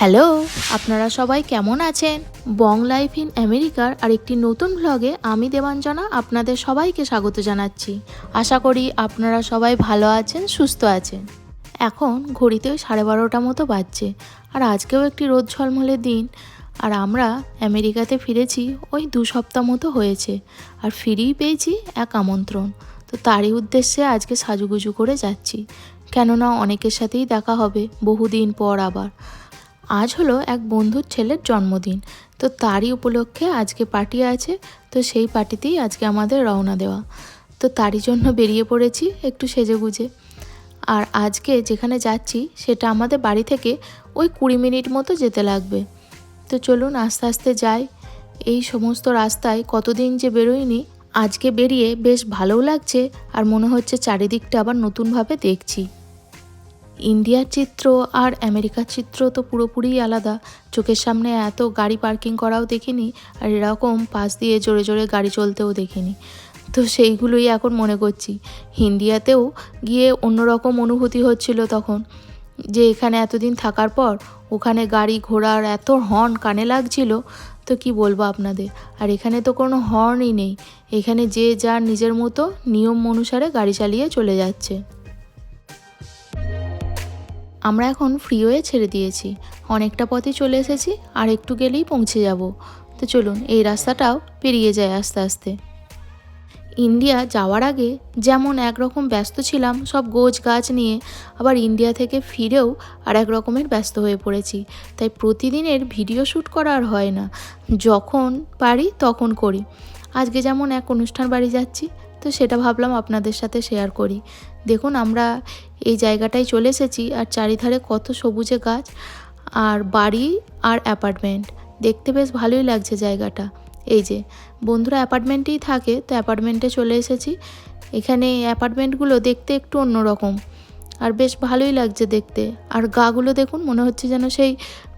Hello, আপনারা সবাই কেমন আছেন? বং লাইফ ইন আমেরিকার আর একটি নতুন ভ্লগে আমি দেবাঞ্জনা আপনাদের সবাইকে স্বাগত জানাচ্ছি। আশা করি আপনারা সবাই ভালো আছেন, সুস্থ আছেন। এখন ঘড়িতে সাড়ে বারোটা মতো বাজছে আর আজকেও একটি রোদ ঝলমলে দিন আর আমরা আমেরিকাতে ফিরেছি ওই দু সপ্তাহ মতো হয়েছে আর ফিরেই পেয়েছি এক আমন্ত্রণ। তো তারই উদ্দেশ্যে আজকে সাজুগুজু করে যাচ্ছি। কেননা অনেকের সাথেই দেখা হবে বহুদিন পর আবার। আজ হলো এক বন্ধুর ছেলের জন্মদিন। তো তারই উপলক্ষে আজকে পার্টি আছে, তো সেই পার্টিতেই আজকে আমাদের রওনা দেওয়া। তো তারই জন্য বেরিয়ে পড়েছি একটু সেজে গুজে আর আজকে যেখানে যাচ্ছি, সেটা আমাদের বাড়ি থেকে ওই কুড়ি মিনিট মতো যেতে লাগবে। তো চলুন আস্তে আস্তে যাই। এই সমস্ত রাস্তায় কতদিন যে বেরোয়নি আজকে বেরিয়ে বেশ ভালোও লাগছে আর মনে হচ্ছে চারিদিকটা আবার নতুনভাবে দেখছি। ইন্ডিয়ার চিত্র আর আমেরিকার চিত্র তো পুরোপুরিই আলাদা। চোখের সামনে এত গাড়ি পার্কিং করাও দেখিনি, আর এরকম পাশ দিয়ে জোরে জোরে গাড়ি চলতেও দেখিনি। তো সেইগুলোই এখন মনে করছি। ইন্ডিয়াতেও গিয়ে অন্যরকম অনুভূতি হচ্ছিল তখন, যে এখানে এতদিন থাকার পর ওখানে গাড়ি ঘোড়ার এত হর্ন কানে লাগছিল, তো কি বলব আপনাদের? আর এখানে তো কোনো হর্নই নেই। এখানে যে যার নিজের মতো নিয়ম অনুসারে গাড়ি চালিয়ে চলে যাচ্ছে। আমরা এখন ফ্রিওয়ে ছেড়ে দিয়েছি। অনেকটা পথে চলে এসেছি আর একটু গেলেই পৌঁছে যাব। তো চলুন, এই রাস্তাটাও পেরিয়ে যায় আস্তে আস্তে। ইন্ডিয়া যাওয়ার আগে যেমন একরকম ব্যস্ত ছিলাম, সব গোজ গাছ নিয়ে, আবার ইন্ডিয়া থেকে ফিরেও আর এক রকমের ব্যস্ত হয়ে পড়েছি। তাই প্রতিদিনের ভিডিও শ্যুট করা আর হয় না। যখন পারি তখন করি। আজকে যেমন এক অনুষ্ঠান বাড়ি যাচ্ছি তো সেটা ভাবলাম আপনাদের সাথে শেয়ার করি। দেখুন, আমরা এই জায়গাটায় চলে এসেছি আর চারিধারে কত সবুজে গাছ আর বাড়ি আর অ্যাপার্টমেন্ট দেখতে বেশ ভালোই লাগছে জায়গাটা। এই যে, বন্ধুরা অ্যাপার্টমেন্টেই থাকে, তো অ্যাপার্টমেন্টে চলে এসেছি। এখানে অ্যাপার্টমেন্টগুলো দেখতে একটু অন্যরকম আর বেশ ভালোই লাগছে দেখতে। আর গাগুলো দেখুন, মনে হচ্ছে যেন সেই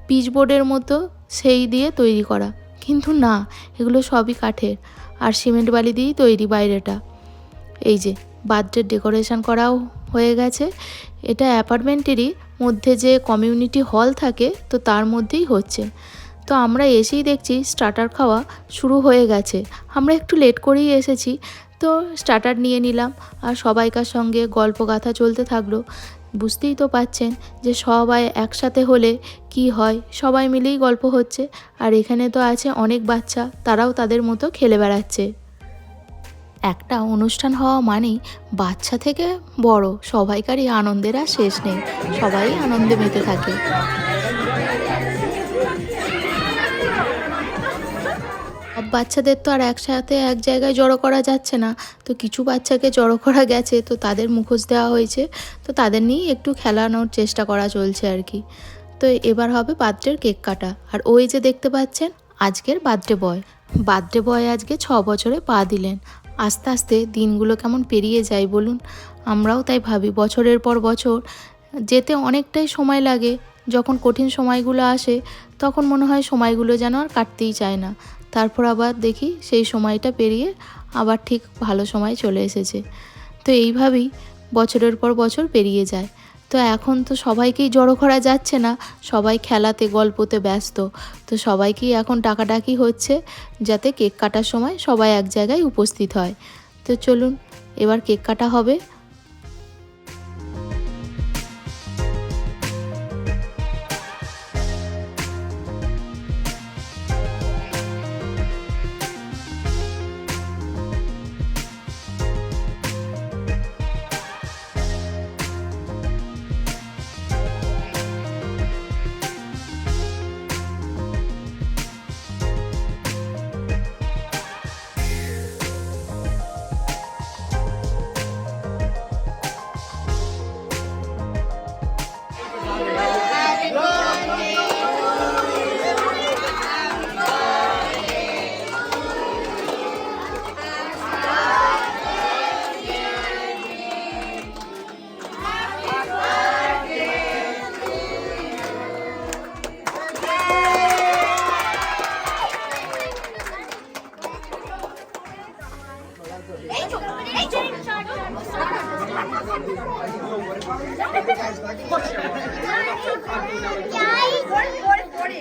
পিচবোর্ডের মতো সেই দিয়ে তৈরি করা। কিন্তু না, এগুলো সবই কাঠের আর সিমেন্ট বালি দিয়েই তৈরি বাইরেটা। এই যে, বার্থডে ডেকোরেশন করাও হয়ে গেছে। এটা অ্যাপার্টমেন্টেরই মধ্যে যে কমিউনিটি হল থাকে, তো তার মধ্যেই হচ্ছে। তো আমরা এসেই দেখছি স্টার্টার খাওয়া শুরু হয়ে গেছে। আমরা একটু লেট করেই এসেছি, তো স্টার্টার নিয়ে নিলাম আর সবাইকার সঙ্গে গল্প গাথা চলতে থাকল। বুঝতেই তো পাচ্ছেন যে সবাই একসাথে হলে কি হয়, সবাই মিলেই গল্প হচ্ছে। আর এখানে তো আছে অনেক বাচ্চা, তারাও তাদের মতো খেলে বেড়াচ্ছে। একটা অনুষ্ঠান হওয়া মানেই বাচ্চা থেকে বড় সবাইকারই আনন্দের আর শেষ নেই। সবাই আনন্দে মেতে থাকে। সব বাচ্চাদের তো আর একসাথে এক জায়গায় জড়ো করা যাচ্ছে না। তো কিছু বাচ্চাকে জড়ো করা গেছে, তো তাদের মুখোশ দেওয়া হয়েছে। তো তাদের নিয়েই একটু খেলানোর চেষ্টা করা চলছে আর কি। তো এবার হবে বার্থডের কেক কাটা। আর ওই যে দেখতে পাচ্ছেন, আজকের বার্থডে বয়। বার্থডে বয় আজকে ছ বছরে পা দিলেন। আস্তে আস্তে দিনগুলো কেমন পেরিয়ে যায় বলুন? আমরাও তাই ভাবি, বছরের পর বছর যেতে অনেকটাই সময় লাগে। যখন কঠিন সময়গুলো আসে, তখন মনে হয় সময়গুলো যেন আর কাটতেই চায় না। তারপর আবার দেখি সেই সময়টা পেরিয়ে আবার ঠিক ভালো সময় চলে এসেছে। তো এইভাবেই বছরের পর বছর পেরিয়ে যায়। তো এখন তো সবাইকেই জড়ো করা যাচ্ছে না। সবাই খেলাতে, গল্পতে ব্যস্ত। তো সবাইকেই এখন ডাকাডাকি হচ্ছে যাতে কেক কাটার সময় সবাই এক জায়গায় উপস্থিত হয়। তো চলুন, এবার কেক কাটা হবে। পরে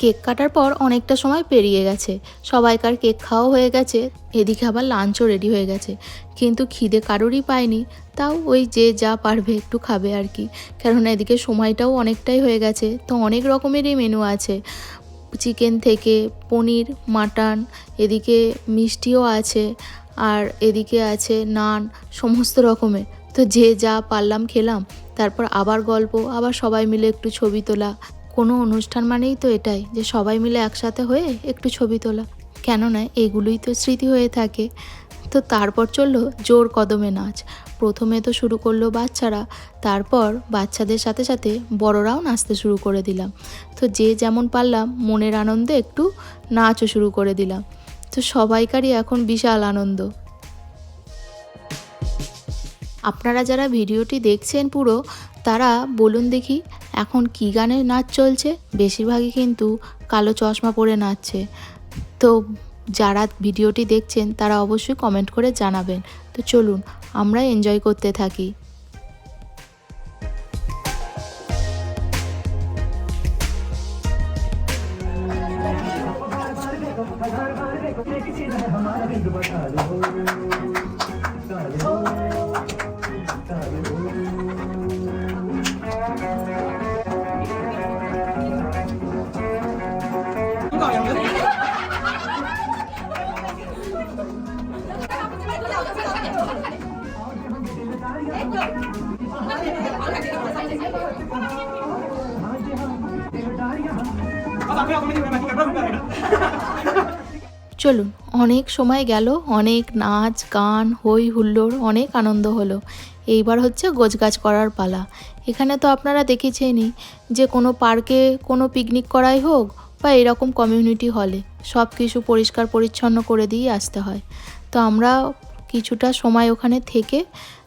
কেক কাটার পর অনেকটা সময় পেরিয়ে গেছে। সবাইকার কেক খাওয়া হয়ে গেছে, এদিকে আবার লাঞ্চও রেডি হয়ে গেছে। কিন্তু খিদে কারোরই পায়নি, তাও ওই যে যা পারবে একটু খাবে আর কি। কেননা এদিকে সময়টাও অনেকটাই হয়ে গেছে, তো অনেক রকমেরই মেনু আছে। চিকেন থেকে পনির মাটন এদিকে মিষ্টিও আছে, আর এদিকে আছে নান সমস্ত রকমের। তো যে যা পারলাম খেলাম, তারপর আবার গল্প, আবার সবাই মিলে একটু ছবি তোলা কোনো অনুষ্ঠান মানেই তো এটাই যে সবাই মিলে একসাথে হয়ে একটু ছবি তোলা। কেননা এগুলোই তো স্মৃতি হয়ে থাকে। তো তারপর চলল জোর কদমে নাচ। প্রথমে তো শুরু করল বাচ্চারা, তারপর বাচ্চাদের সাথে সাথে বড়রাও নাচতে শুরু করে দিলাম। তো যে যেমন পারলাম, মনের আনন্দে একটু নাচও শুরু করে দিলাম। তো সবাইকারই এখন বিশাল আনন্দ। আপনারা যারা ভিডিওটি দেখছেন পুরো তারা, বলুন দেখি, এখন কী গানের নাচ চলছে? বেশিরভাগই কিন্তু কালো চশমা পরে নাচছে। তো যারা ভিডিওটি দেখছেন, তারা অবশ্যই কমেন্ট করে জানাবেন। তো চলুন, আমরা এনজয় করতে থাকি। চলুন, অনেক সময় গেল, অনেক নাচ, গান হই হুল্লোড়, অনেক আনন্দ হলো। এইবার হচ্ছে গোছগাছ করার পালা। এখানে তো আপনারা দেখেছেনই যে কোনো পার্কে কোনো পিকনিক করাই হোক বা এরকম কমিউনিটি হলে সব কিছু পরিষ্কার পরিচ্ছন্ন করে দিয়ে আসতে হয়। তো আমরা কিছুটা সময় ওখানে থেকে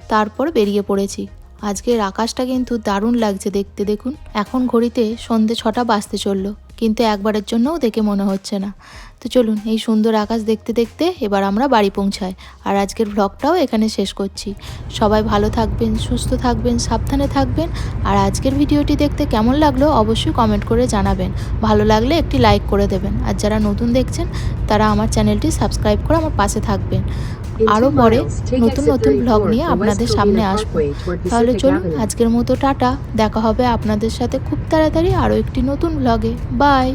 তারপর বেরিয়ে পড়েছি। আজকের আকাশটা কিন্তু দারুণ লাগছে দেখতে। দেখুন, এখন ঘড়িতে সন্ধে ছটা বাজতে চলল। কিন্তু একবারের জন্যও দেখে মনে হচ্ছে না। তো চলুন এই সুন্দর আকাশ দেখতে দেখতে এবার আমরা বাড়ি পৌঁছাই। আর আজকের ভ্লগটাও এখানে শেষ করছি। সবাই ভালো থাকবেন সুস্থ থাকবেন সাবধানে থাকবেন। আর আজকের ভিডিওটি দেখতে কেমন লাগল অবশ্যই কমেন্ট করে জানাবেন। ভালো লাগলে একটি লাইক করে দেবেন। আর যারা নতুন দেখছেন তারা আমার চ্যানেলটি সাবস্ক্রাইব করে আমার পাশে থাকবেন। আরও পরে নতুন নতুন ভ্লগ নিয়ে আপনাদের সামনে আসব। তাহলে চলুন আজকের মতো টাটা। দেখা হবে আপনাদের সাথে খুব তাড়াতাড়ি আরও একটি নতুন ভ্লগে বাই